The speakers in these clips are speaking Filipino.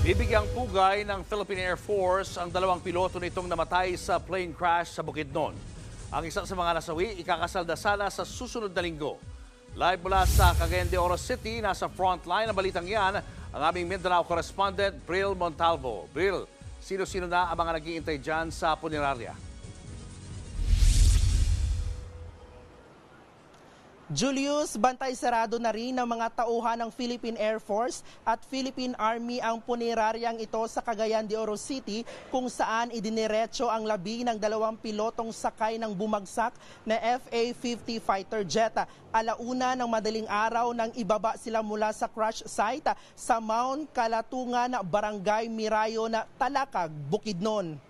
Bibigyang pugay ng Philippine Air Force ang dalawang piloto nitong namatay sa plane crash sa Bukidnon. Ang isa sa mga nasawi, ikakalda sana sa susunod na linggo. Live mula sa Cagayan de Oro City, nasa frontline ng balitang yan, ang aming Mindanao correspondent, Bril Montalvo. Bril, sino-sino na ang mga nag-iintay dyan sa punerarya? Julius, bantay sarado na rin ng mga tauhan ng Philippine Air Force at Philippine Army ang puniraryang ito sa Cagayan de Oro City kung saan idiniretso ang labi ng dalawang pilotong sakay ng bumagsak na FA-50 fighter jet. Alauna ng madaling araw nang ibaba sila mula sa crash site sa Mount Kalatungan, Barangay Mirayo na Talakag, Bukidnon.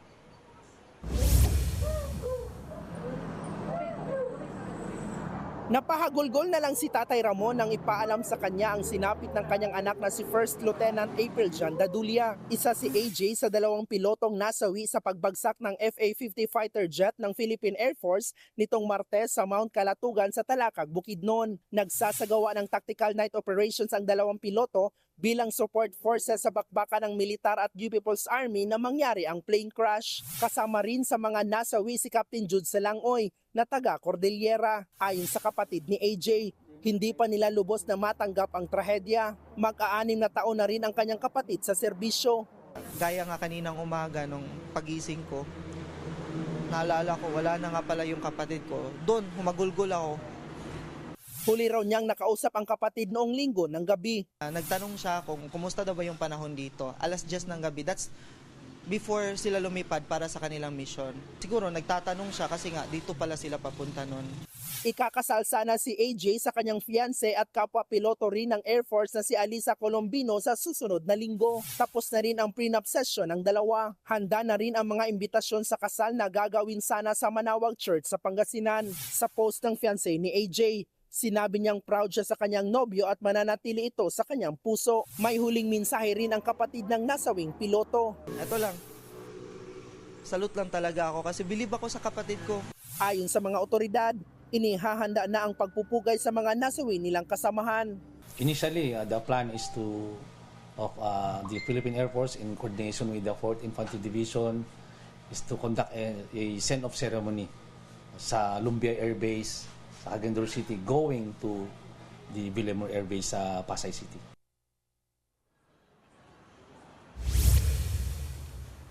Napahagulgol na lang si Tatay Ramon nang ipaalam sa kanya ang sinapit ng kanyang anak na si First Lieutenant April John Dadulia. Isa si AJ sa dalawang pilotong nasawi sa pagbagsak ng FA-50 fighter jet ng Philippine Air Force nitong Martes sa Mount Kalatugan sa Talakag, Bukidnon. Nagsasagawa ng tactical night operations ang dalawang piloto bilang support forces sa bakbakan ng militar at UP People's Army na mangyari ang plane crash. Kasama rin sa mga nasawi si Captain Jude Salangoy na taga Cordillera. Ayon sa kapatid ni AJ, hindi pa nila lubos na matanggap ang trahedya. Mag-aanim na taon na rin ang kanyang kapatid sa serbisyo. Gaya nga kaninang umaga nung pagising ko, naalala ko wala na nga pala yung kapatid ko. Doon, humagulgol ako. Huli raw niyang nakausap ang kapatid noong linggo ng gabi. Ah, nagtanong siya kung kumusta daw ba yung panahon dito. Alas 10 ng gabi. That's before sila lumipad para sa kanilang mission. Siguro nagtatanong siya kasi nga dito pala sila papunta nun. Ikakasal sana si AJ sa kanyang fiance at kapwa piloto rin ng Air Force na si Alisa Colombino sa susunod na linggo. Tapos na rin ang prenup session ng dalawa. Handa na rin ang mga imbitasyon sa kasal na gagawin sana sa Manawag Church sa Pangasinan. Sa post ng fiance ni AJ, Sinabi niyang proud siya sa kanyang nobyo at mananatili ito sa kanyang puso. May huling mensahe rin ang kapatid ng nasawing piloto. Ito lang. Salute lang talaga ako kasi believe ako sa kapatid ko. Ayon sa mga otoridad, inihahanda na ang pagpupugay sa mga nasawi nilang kasamahan. Initially, uh, the plan is to of uh, the Philippine Air Force in coordination with the 4th Infantry Division is to conduct a, a send-off ceremony sa Lumbia Air Base sa City going to the Villamor Air Base sa Pasay City.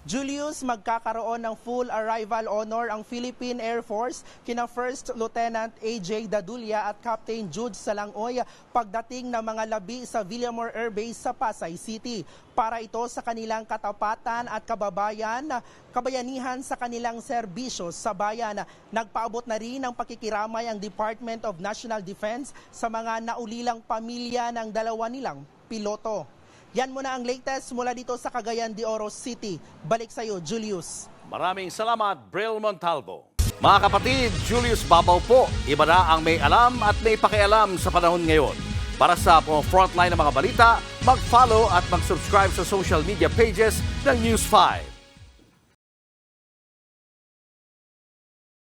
Julius, magkakaroon ng full arrival honor ang Philippine Air Force kina First Lieutenant AJ Dadulia at Captain Jude Salangoy pagdating ng mga labi sa Villamor Air Base sa Pasay City. Para ito sa kanilang katapatan at kababayan, kabayanihan sa kanilang serbisyo sa bayan. Nagpaabot na rin ng pakikiramay ang Department of National Defense sa mga naulilang pamilya ng dalawa nilang piloto. Yan muna ang latest mula dito sa Cagayan de Oro City. Balik sa iyo, Julius. Maraming salamat, Bril Montalvo. Mga kapatid, Julius Babaw po. Iba na ang may alam at may pakialam sa panahon ngayon. Para sa frontline ng mga balita, mag-follow at mag-subscribe sa social media pages ng News 5.